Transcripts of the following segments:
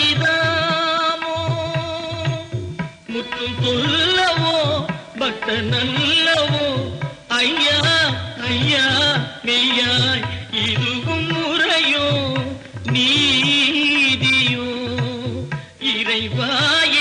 இறைவாயிராமோ முற்றும் சொல்லவோ பக்த நல்லவோ ஐயா ஐயா மெய்யாய் இதுவும் முறையோ? நீதியோ? இறைவாய்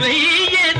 மெய்யே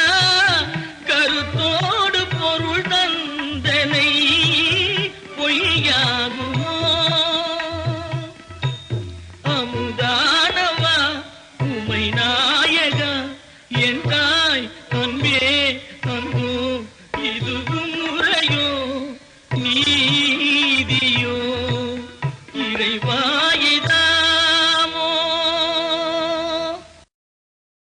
என் தாய் அன்பே அன்போ இதுவும் முறையோ நீதியோ இறைவாயி